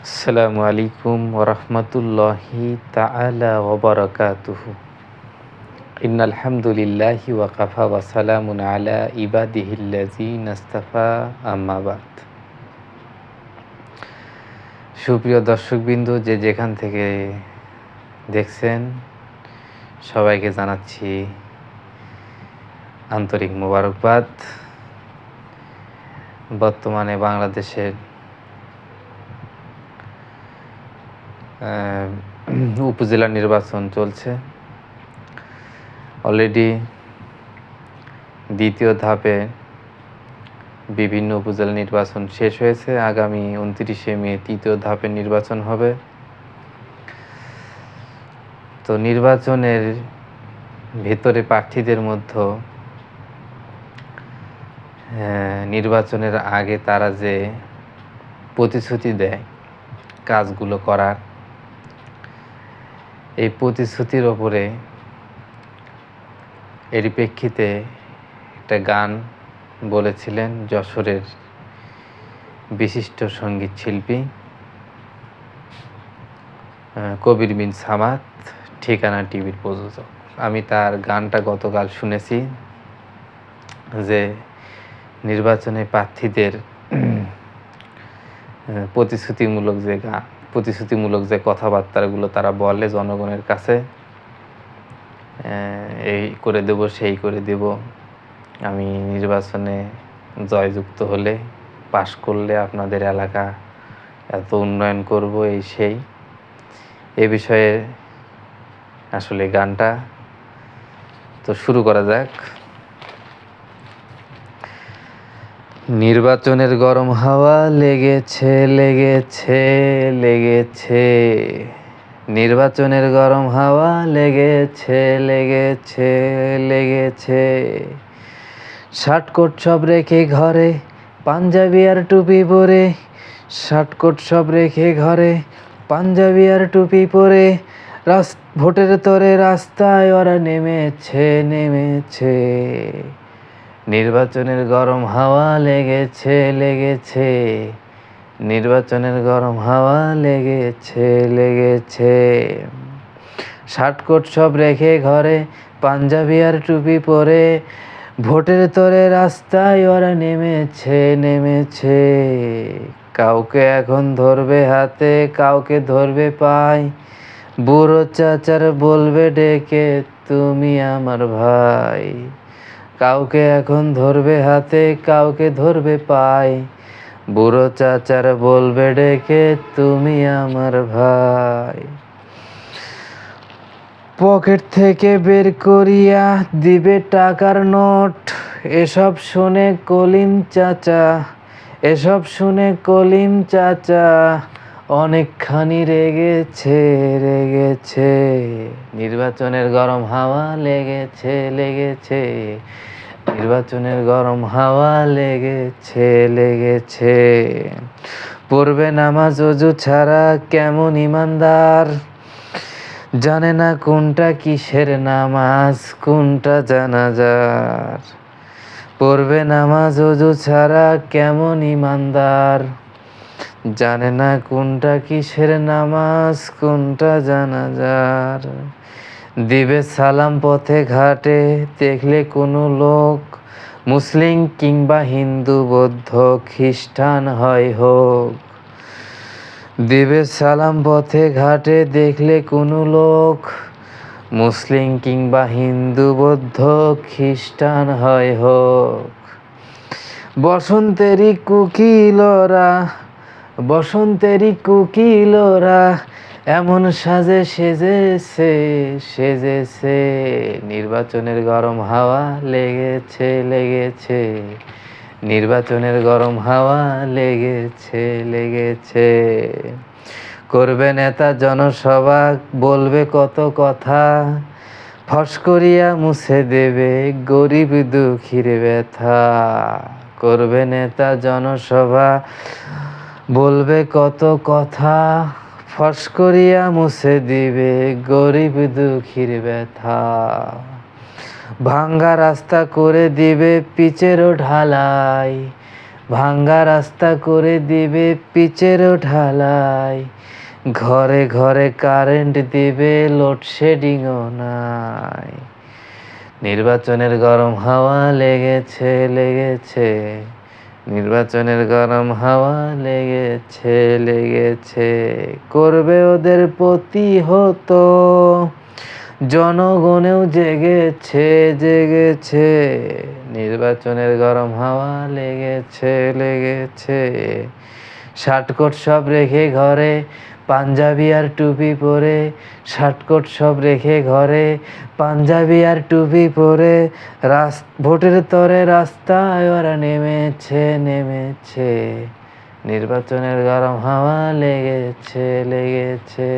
আসসালামু আলাইকুম ওরহমতুল্লাহি তাআলা ওবরাকাতুহু। ইন্নাল হামদুলিল্লাহি ওয়া কাফা ওয়া সালামুন আলা ইবাদিহিল্লাযিনা ইসতাফা আম্মা বাদ। সুপ্রিয় দর্শকবিন্দু, যে যেখান থেকে দেখছেন, সবাইকে জানাচ্ছি আন্তরিক মোবারকবাদ। বর্তমানে বাংলাদেশের উপজেলা নির্বাচন চলছে। অলরেডি দ্বিতীয় ধাপে বিভিন্ন উপজেলা নির্বাচন শেষ হয়েছে। আগামী উনত্রিশে মে তৃতীয় ধাপের নির্বাচন হবে। তো নির্বাচনের ভেতরে প্রার্থীদের মধ্যে নির্বাচনের আগে তারা যে প্রতিশ্রুতি দেয় কাজগুলো করার এই প্রতিশ্রুতির ওপরে এর প্রেক্ষিতে একটা গান বলেছিলেন যশোরের বিশিষ্ট সংগীত শিল্পী কবির বিন সামাত ঠিকানা টিভির প্রযোজক। আমি তার গানটা গতকাল শুনেছি যে নির্বাচনে প্রার্থীদের প্রতিশ্রুতিমূলক যে গান প্রতিশ্রুতিমূলক যে কথাবার্তাগুলো তারা বলে জনগণের কাছে এই করে দেব, সেই করে দেব। আমি নির্বাচনে জয়যুক্ত হলে, পাশ করলে আপনাদের এলাকা এত উন্নয়ন করব, এই সেই। এ বিষয়ে আসলে গানটা তো শুরু করা যাক। নির্বাচনের গরম হাওয়া লেগেছে লেগেছে লেগেছে। নির্বাচনের গরম হাওয়া লেগেছে লেগেছে লেগেছে। শার্ট কোট সব রেখে ঘরে, পাঞ্জাবি আর টুপি পরে। শার্ট কোট সব রেখে ঘরে, পাঞ্জাবি আর টুপি পরে। রাস, ভোটের তরে রাস্তায় ওরা নেমেছে নেমেছে। নির্বাচনের গরম হাওয়া লেগেছে লেগেছে। নির্বাচনের গরম হাওয়া লেগেছে লেগেছে। শার্ট কোট সব রেখে ঘরে, পাঞ্জাবি আর টুপি পরে। ভোটের তরে রাস্তায় ওরা নেমেছে নেমেছে। কাউকে এখন ধরবে হাতে, কাউকে ধরবে পায়। বুড়ো চাচার বলবে, ডেকে তুমি আমার ভাই। কাউকে এখন ধরবে হাতে, কাউকে ধরবে পায়। বুড়ো চাচার বলবে, ডেকে তুমি আমার ভাই। পকেট থেকে বের করিয়া দিবে টাকার নোট। এসব শুনে কলিম চাচা, এসব শুনে কলিম চাচা অনেকখানি রেগেছে রেগেছে। নির্বাচনের গরম হাওয়া লেগেছে লেগেছে। নির্বাচনের গরম হাওয়া লেগেছে লেগেছে। পড়বে নামাজ অজু ছাড়া কেমন ইমানদার? জানে না কোনটা কিসের নামাজ, কোনটা জানাজার। পড়বে নামাজ অজু ছাড়া কেমন ইমানদার? জানে না কোনটা কিসের নামাজ, কোনটা জানা জানাজার। দিবে সালাম পথে ঘাটে, দেখলে কোনো লোক, মুসলিম কিংবা হিন্দু, বৌদ্ধ, খ্রিস্টান হয় হোক। দিবে সালাম পথে ঘাটে, দেখলে কোনো লোক, মুসলিম কিংবা হিন্দু, বৌদ্ধ, খ্রিস্টান হয় হোক। বসন্তেরই কুকিলরা বসন্তেরই কুকিলরা এমন সাজে সেজেছে সেজেছে। নির্বাচনের গরম হাওয়া লেগেছে লেগেছে। নির্বাচনের গরম হাওয়া লেগেছে লেগেছে। করবে নেতা জনসভা, বলবে কত কথা। ফস করিয়া মুছে দেবে গরিব দুঃখীর ব্যথা। করবে নেতা জনসভা বলবে কত কথা, ফস করিয়া মুছে দিবে গরিব দুঃখীর ব্যথা। ভাঙ্গা রাস্তা করে দিবে পিচেরও ঢালাই, ভাঙ্গা রাস্তা করে দিবে পিচেরও ঢালাই। ঘরে ঘরে কারেন্ট দিবে, লোডশেডিংও নাই। নির্বাচনের গরম হাওয়া লেগেছে লেগেছে। নির্বাচনের গরম হাওয়া লেগেছে লেগেছে। করবে ওদের প্রতিহত। জনগণেও জেগেছে জেগেছে। নির্বাচনের গরম হাওয়া লেগেছে লেগেছে। শার্টকোট সব রেখে ঘরে পাঞ্জাবি আর টুপি পরে শার্টকোট সব রেখে ঘরে, পাঞ্জাবি আর টুপি পরে রাস, ভোটের তরে রাস্তায় ওরা নেমেছে নেমেছে। নির্বাচনের গরম হাওয়া লেগেছে লেগেছে।